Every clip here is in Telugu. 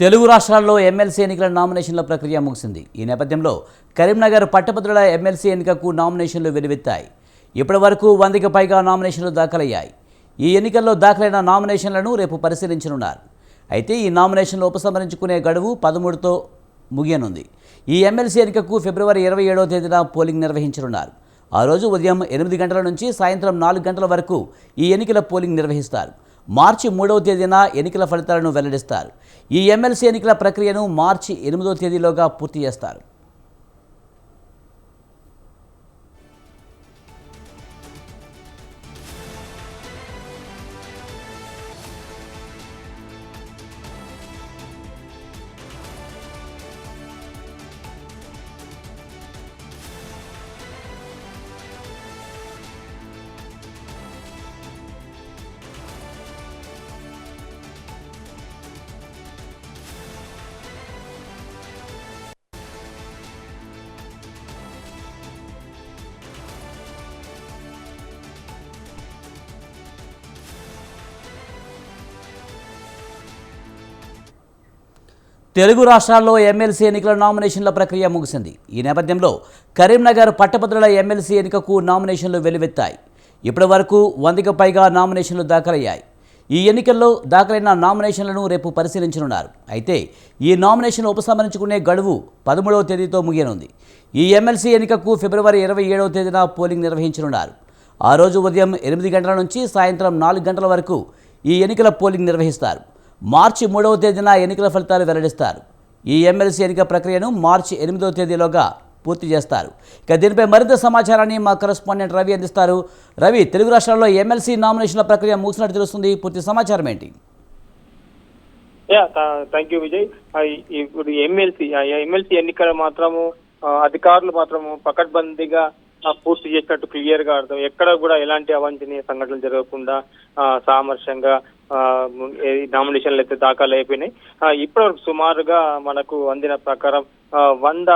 తెలుగు రాష్ట్రాల్లో ఎమ్మెల్సీ ఎన్నికల నామినేషన్ల ప్రక్రియ ముగిసింది. ఈ నేపథ్యంలో కరీంనగర్ పట్టభద్రుల ఎమ్మెల్సీ ఎన్నికకు నామినేషన్లు వెలువెత్తాయి. ఇప్పటి వరకు వందకి పైగా నామినేషన్లు దాఖలయ్యాయి. ఈ ఎన్నికల్లో దాఖలైన నామినేషన్లను రేపు పరిశీలించనున్నారు. అయితే ఈ నామినేషన్లు ఉపసంహరించుకునే గడువు పదమూడుతో ముగియనుంది. ఈ ఎమ్మెల్సీ ఎన్నికకు ఫిబ్రవరి ఇరవై ఏడవ తేదీన పోలింగ్ నిర్వహించనున్నారు. ఆ రోజు ఉదయం ఎనిమిది గంటల నుంచి సాయంత్రం నాలుగు గంటల వరకు ఈ ఎన్నికల పోలింగ్ నిర్వహిస్తారు. మార్చి మూడవ తేదీన ఎన్నికల ఫలితాలను వెల్లడిస్తారు. ఈ ఎమ్మెల్సీ ఎన్నికల ప్రక్రియను మార్చి ఎనిమిదవ తేదీలోగా పూర్తి చేస్తారు. తెలుగు రాష్ట్రాల్లో ఎమ్మెల్సీ ఎన్నికల నామినేషన్ల ప్రక్రియ ముగిసింది. ఈ నేపథ్యంలో కరీంనగర్ పట్టభద్రుల ఎమ్మెల్సీ ఎన్నికకు నామినేషన్లు వెలువెత్తాయి. ఇప్పటి వరకు వందకు పైగా నామినేషన్లు దాఖలయ్యాయి. ఈ ఎన్నికల్లో దాఖలైన నామినేషన్లను రేపు పరిశీలించనున్నారు. అయితే ఈ నామినేషన్ ఉపసంహరించుకునే గడువు పదమూడవ తేదీతో ముగియనుంది. ఈ ఎమ్మెల్సీ ఎన్నికకు ఫిబ్రవరి ఇరవై ఏడవ తేదీన పోలింగ్ నిర్వహించనున్నారు. ఆ రోజు ఉదయం ఎనిమిది గంటల నుంచి సాయంత్రం నాలుగు గంటల వరకు ఈ ఎన్నికల పోలింగ్ నిర్వహిస్తారు. మార్చి మూడవ తేదీన ఎన్నికల ఫలితాలు వెల్లడిస్తారు. ఈ ఎమ్మెల్సీ ఎన్నిక ప్రక్రియను మార్చి ఎనిమిదవ తేదీలోగా పూర్తి చేస్తారు. ఇక దీనిపై మరింత సమాచారాన్ని మా కరెస్పాండెంట్ రవి అందిస్తారు. రవి తెలుగు రాష్ట్రాల్లో ఎమ్మెల్సీ నామినేషన్ల ప్రక్రియ ముగిసినట్టు తెలుస్తుంది. పూర్తి సమాచారం ఏంటి? Yeah thank you Vijay. ఇప్పుడు ఎమ్మెల్సీ ఎమ్మెల్సీ ఎన్నికలు మాత్రము అధికారులు మాత్రము పకడ్బందీగా పూర్తి చేసినట్టు క్లియర్గా అర్థం. ఎక్కడ కూడా ఎలాంటి అవాంఛనీయ సంఘటనలు జరగకుండా సామర్శంగా ఆ, నామినేషన్లు అయితే దాఖలు అయిపోయినాయి. ఇప్పటివరకు సుమారుగా మనకు అందిన ప్రకారం ఆ, వంద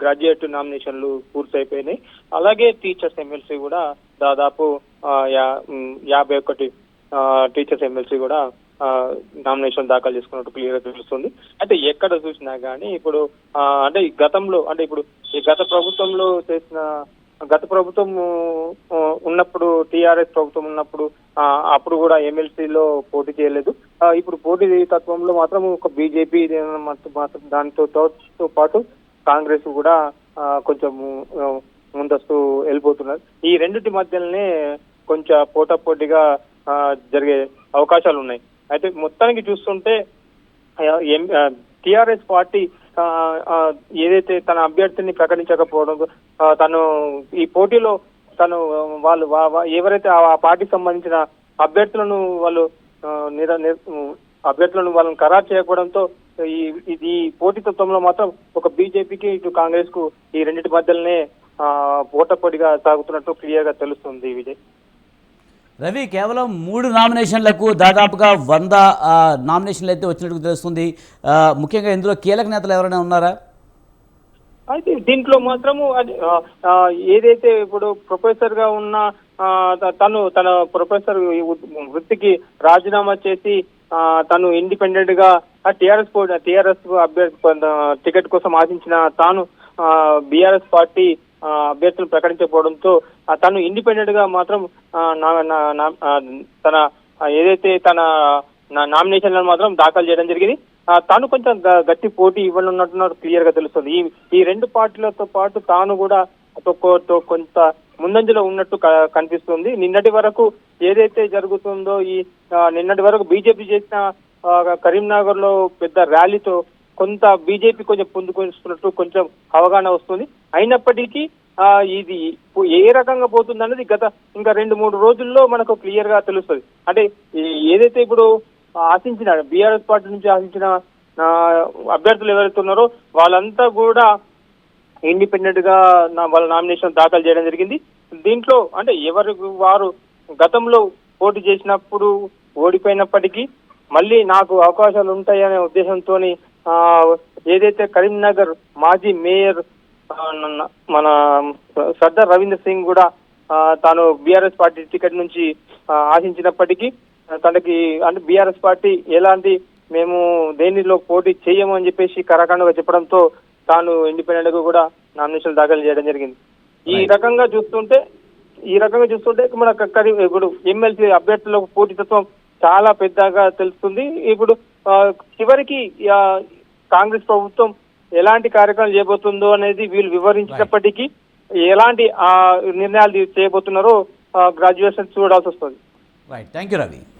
గ్రాడ్యుయేట్ నామినేషన్లు పూర్తయిపోయినాయి. అలాగే టీచర్స్ ఎమ్మెల్సీ కూడా దాదాపు ఆ, యా- యాభై ఒకటి టీచర్స్ ఎమ్మెల్సీ కూడా ఆ, నామినేషన్ దాఖలు చేసుకున్నట్టు క్లియర్గా తెలుస్తుంది. అయితే ఎక్కడ చూసినా గానీ ఇప్పుడు ఆ, అంటే గతంలో అంటే ఇప్పుడు ఈ గత ప్రభుత్వంలో చేసిన గత ప్రభుత్వం ఉన్నప్పుడు టిఆర్ఎస్ ప్రభుత్వం ఉన్నప్పుడు అప్పుడు కూడా ఎమ్మెల్సీలో పోటీ చేయలేదు. ఇప్పుడు పోటీ తత్వంలో మాత్రం ఒక బీజేపీ మాత్రం దానితో తో పాటు కాంగ్రెస్ కూడా కొంచెం ముందస్తు వెళ్ళిపోతున్నారు. ఈ రెండింటి మధ్యలోనే కొంచెం పోటాపోటీగా జరిగే అవకాశాలు ఉన్నాయి. అయితే మొత్తానికి చూస్తుంటే టిఆర్ఎస్ పార్టీ ఏదైతే తన అభ్యర్థిని ప్రకటించకపోవడం తను ఈ పోటీలో తను వాళ్ళు ఎవరైతే ఆ పార్టీకి సంబంధించిన అభ్యర్థులను వాళ్ళు అభ్యర్థులను వాళ్ళని ఖరారు చేయకపోవడంతో ఈ ఇది పోటీతత్వంలో మాత్రం ఒక బీజేపీకి ఇటు కాంగ్రెస్కు ఈ రెండింటి మధ్యలోనే ఆ, సాగుతున్నట్టు క్లియర్గా తెలుస్తుంది విజయ్. రవి కేవలం మూడు నామినేషన్లకు దాదాపుగా వంద నామినేషన్లు అయితే వచ్చినట్టు తెలుస్తుంది. ముఖ్యంగా ఇందులో కీలక నేతలు ఎవరైనా ఉన్నారా? అయితే దీంట్లో మాత్రము అది ఆ, ఏదైతే ఇప్పుడు ప్రొఫెసర్గా ఉన్న ఆ, తను తన ప్రొఫెసర్ వృత్తికి రాజీనామా చేసి ఆ, తను ఇండిపెండెంట్గా టిఆర్ఎస్ టిఆర్ఎస్ అభ్యర్థి టికెట్ కోసం ఆశించిన తాను బీఆర్ఎస్ పార్టీ అభ్యర్థులు ప్రకటించకపోవడంతో తను ఇండిపెండెంట్గా మాత్రం నా- తన ఏదైతే తన నామినేషన్లను మాత్రం దాఖలు చేయడం జరిగింది. తాను కొంచెం గట్టి పోటీ ఇవ్వనున్నట్టున్నారు క్లియర్గా తెలుస్తుంది. ఈ ఈ రెండు పార్టీలతో పాటు తాను కూడా కొంత ముందంజలో ఉన్నట్టు కనిపిస్తుంది. నిన్నటి వరకు ఏదైతే జరుగుతుందో ఈ నిన్నటి వరకు బీజేపీ చేసిన కరీంనగర్లో పెద్ద ర్యాలీతో కొంత బీజేపీ కొంచెం పొందుకొస్తున్నట్టు కొంచెం అవగాహన వస్తుంది. అయినప్పటికీ ఆ, ఇది ఏ రకంగా పోతుంది అనేది గత ఇంకా రెండు మూడు రోజుల్లో మనకు క్లియర్గా తెలుస్తుంది. అంటే ఏదైతే ఇప్పుడు ఆశించిన బీఆర్ఎస్ పార్టీ నుంచి ఆశించిన అభ్యర్థులు ఎవరైతే ఉన్నారో వాళ్ళంతా కూడా ఇండిపెండెంట్గా నా వాళ్ళ నామినేషన్ దాఖలు చేయడం జరిగింది. దీంట్లో అంటే ఎవరు వారు గతంలో పోటీ చేసినప్పుడు ఓడిపోయినప్పటికీ మళ్ళీ నాకు అవకాశాలు ఉంటాయనే ఉద్దేశంతో ఏదైతే కరీంనగర్ మాజీ మేయర్ మన సర్దార్ రవీంద్ర సింగ్ కూడా తాను బీఆర్ఎస్ పార్టీ టికెట్ నుంచి ఆశించినప్పటికీ తనకి అంటే బీఆర్ఎస్ పార్టీ ఎలాంటి మేము దేనిలో పోటీ చేయము అని చెప్పేసి కరాఖండగా చెప్పడంతో తాను ఇండిపెండెంట్గా కూడా నామినేషన్ దాఖలు చేయడం జరిగింది. ఈ. రకంగా చూస్తుంటే ఈ రకంగా చూస్తుంటే మన ఇప్పుడు ఎమ్మెల్సీ అభ్యర్థులకు పోటీతత్వం చాలా పెద్దగా తెలుస్తుంది. ఇప్పుడు చివరికి కాంగ్రెస్ ప్రభుత్వం ఎలాంటి కార్యక్రమాలు చేయబోతుందో అనేది వీళ్ళు వివరించినప్పటికీ ఎలాంటి ఆ నిర్ణయాలు చేయబోతున్నారో గ్రాడ్యుయేషన్ చూడాల్సి వస్తుంది. Right thank you Ravi